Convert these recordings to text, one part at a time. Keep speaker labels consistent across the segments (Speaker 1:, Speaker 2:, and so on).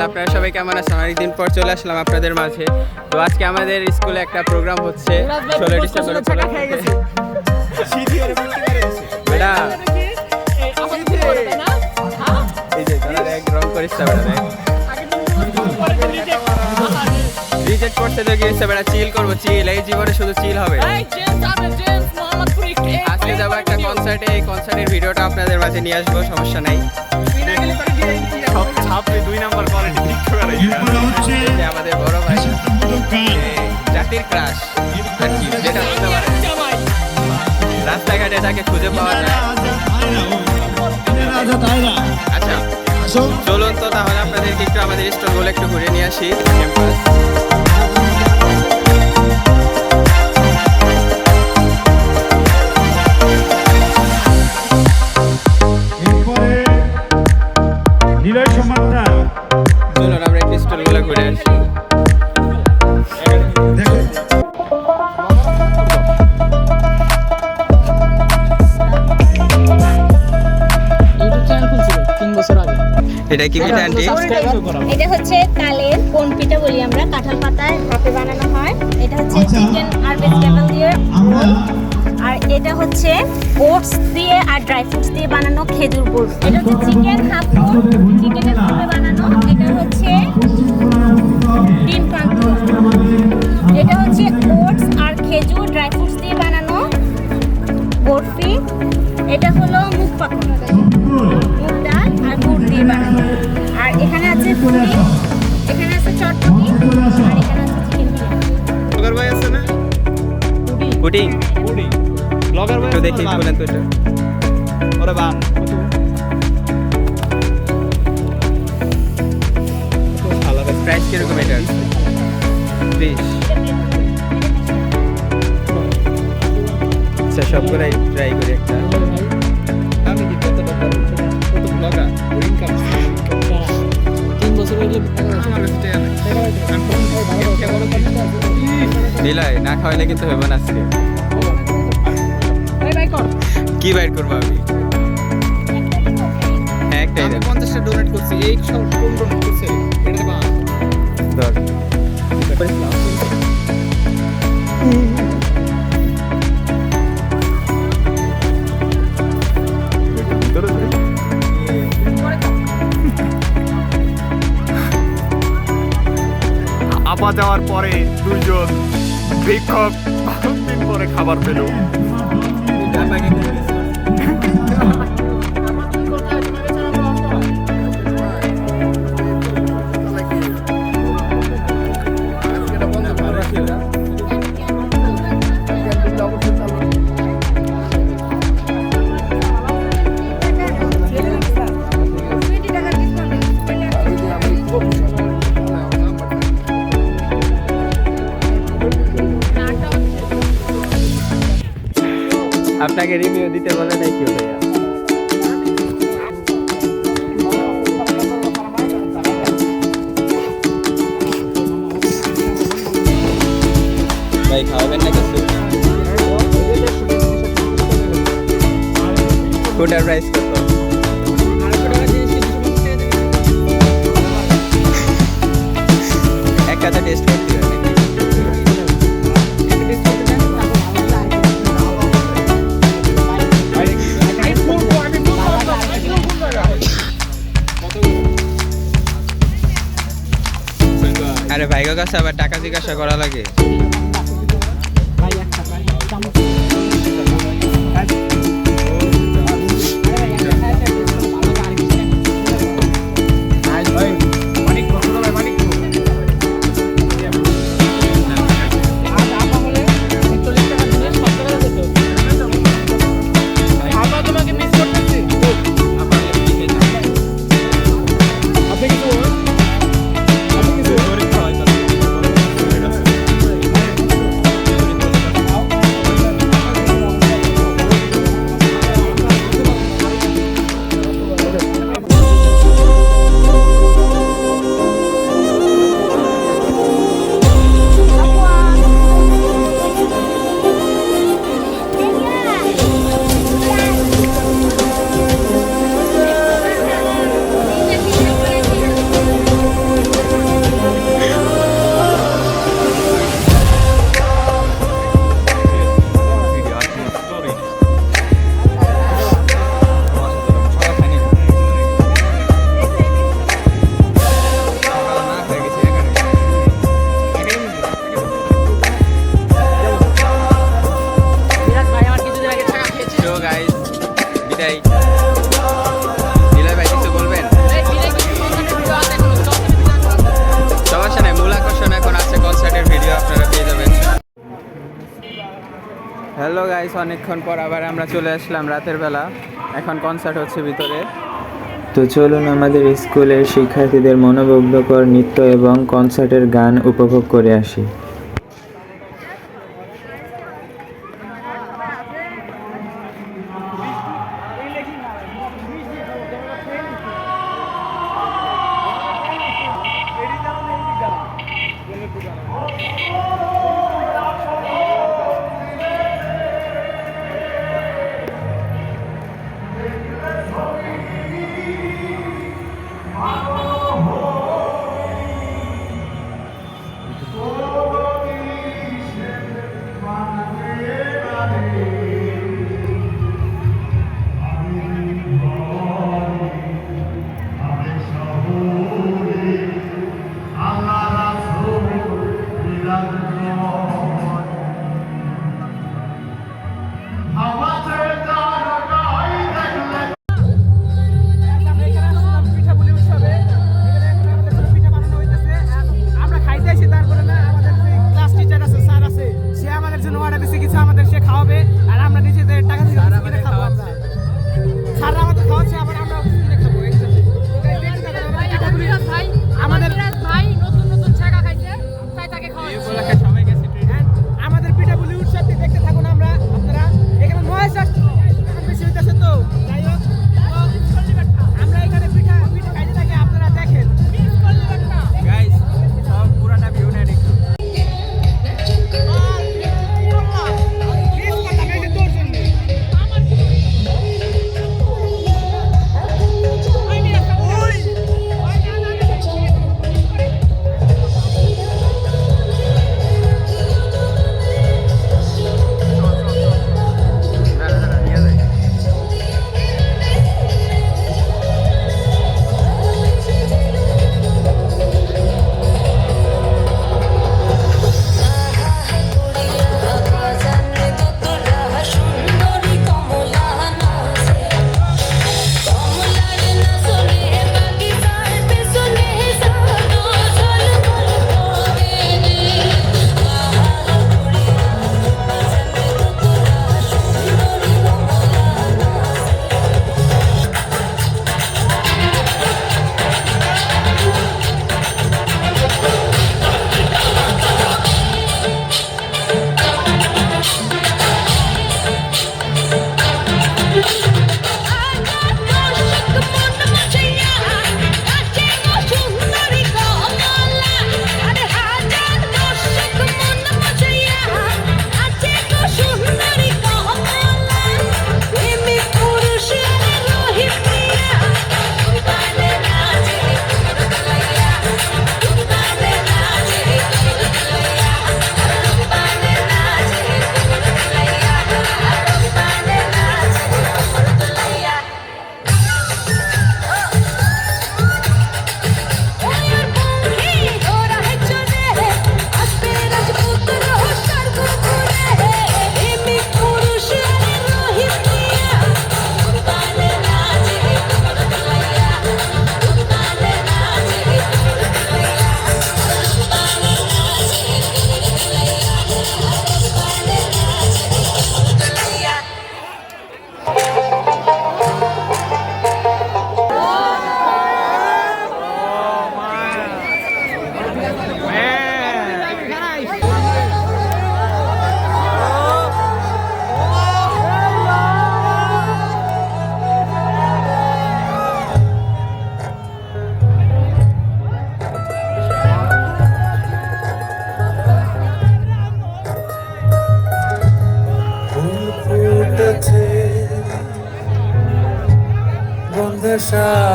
Speaker 1: Channel আপনারা সবাই কেমন আছেন অনেকদিন পর চলে আসলাম আপনাদের মাঝে তো আজকে আমাদের স্কুলে একটা প্রোগ্রাম হচ্ছে ষোলো ডিসেম্বর উপলক্ষে বেটা এই যে তোরা এক রং করিস রিজেক্ট করতে তো গিয়েছে বেটা চিল করব চিল এই জীবনে শুধু চিল হবে। আজকে যাব একটা কনসার্টে এই কনসার্টের ভিডিওটা আপনাদের মাঝে নিয়ে আসব সমস্যা নাই।
Speaker 2: দুই নাম্বার
Speaker 1: আমাদের বড় ভাই জাতির ক্রাশ আর যেটা রাস্তাঘাটে তাকে খুঁজে পাওয়া যায়। আচ্ছা চলুন তো তাহলে আপনাদেরকে একটু আমাদের স্টোরগুলো একটু ঘুরে নিয়ে আসি। ক্যাম্পাস এটা কি পিঠা আন্টি?
Speaker 3: এটা হচ্ছে কালের কোন পিঠা বলি আমরা কাঁঠাল পাতায় হাতে বানানো হয়। এটা হচ্ছে
Speaker 2: আচ্ছা।
Speaker 3: চিকেন আর ভেজিটেবল দিয়ে। আর এটা হচ্ছে ওটস দিয়ে আর ড্রাই ফ্রুটস দিয়ে বানানো খেজুর গুড়। এটা হচ্ছে চিকেন হাফ ফুড
Speaker 1: একটু দেখি বলেন তো একটু
Speaker 2: ওরে বান
Speaker 1: প্রাইস কীরকম এটা বিশ আচ্ছা সবগুলাই ট্রাই করি একটা
Speaker 2: আমি কি কত টাকা কত ব্লগার ইনকাম
Speaker 4: তিন বছর
Speaker 2: কোন করে
Speaker 1: দিলাই না খাওয়াইলে কিন্তু হবে না আজকে
Speaker 4: কর।
Speaker 1: কি বাইর করব আমি? একটাই
Speaker 2: আমি পঞ্চাশটা ডোনেট করছি এই সব কোন ডোনেট করছে? এটা বান
Speaker 1: ধর।
Speaker 2: আপা যাওয়ার পরে দুইজন ভিক্ষক দিন পরে খাবার পেল। やばいね。
Speaker 1: আপনাকে রিভিউ দিতে বলে নাই কি হলো ভাই খাওয়াবেন না কিছু? কোটার প্রাইস কত এক কথা টেস্ট করতে আরে ভাইগো কাছে আবার টাকা জিজ্ঞাসা করা লাগে। হ্যালো গাইস অনেকক্ষণ পর আবার আমরা চলে আসলাম রাতের বেলা। এখন কনসার্ট হচ্ছে ভিতরে।
Speaker 5: তো চলুন আমাদের স্কুলের শিক্ষার্থীদের মনোমুগ্ধকর নৃত্য এবং কনসার্টের গান উপভোগ করে আসি।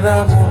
Speaker 6: Parabola.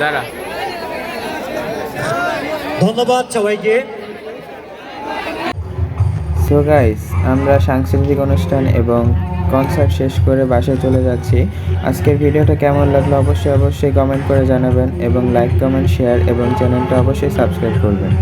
Speaker 1: দাঁড়া।
Speaker 7: ধন্যবাদ সবাইকে।
Speaker 8: সো গাইস আমরা সাংস্কৃতিক অনুষ্ঠান এবং কনসার্ট শেষ করে বাসায় চলে যাচ্ছি। আজকের ভিডিওটা কেমন লাগল অবশ্যই অবশ্যই কমেন্ট করে জানাবেন এবং লাইক কমেন্ট শেয়ার এবং চ্যানেলটা অবশ্যই সাবস্ক্রাইব করবেন।